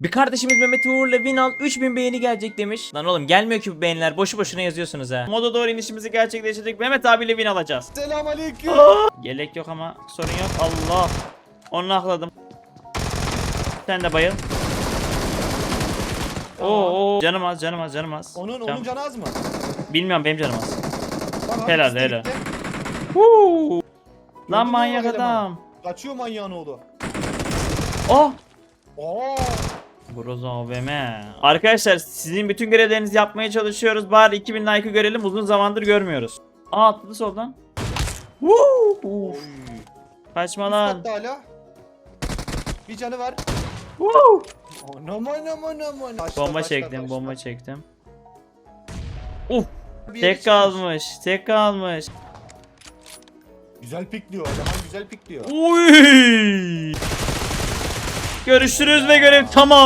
Bir kardeşimiz Mehmet Uğur'la Vinal 3000 beğeni gelecek demiş. Lan oğlum gelmiyor ki bu beğeniler. Boşu boşuna yazıyorsunuz ha. Moda doğru inişimizi gerçekleştirdik. Mehmet abiyle Win alacağız. Selamünaleyküm. Yelek yok ama sorun yok. Allah. Onu akladım. Sen de bayıl. Oo, oo. Canım az, canım az, canım az. Onun Tamam. onun canı az mı? Bilmiyorum benim canım az. Bak, Helal, hangisi de helal. gitti? Huu. Lan mü manyak o adam. Kaçıyor manyağın oğlu. Oh. Oo. Groza AVM. Arkadaşlar sizin bütün görevlerinizi yapmaya çalışıyoruz. Bari 2000 like'ı görelim. Uzun zamandır görmüyoruz. Aa atladı soldan. Woo! Uf. Kaçma Üst lan. katta hala. Bir canı var. Woo! Anam anam. Taşta, Bomba çektim, bomba çektim. Uf, Bir yere tek çıkmış. kalmış, tek kalmış. Güzel pikliyor. Eleman güzel pikliyor. Uy! Görüşürüz ve görev tamam.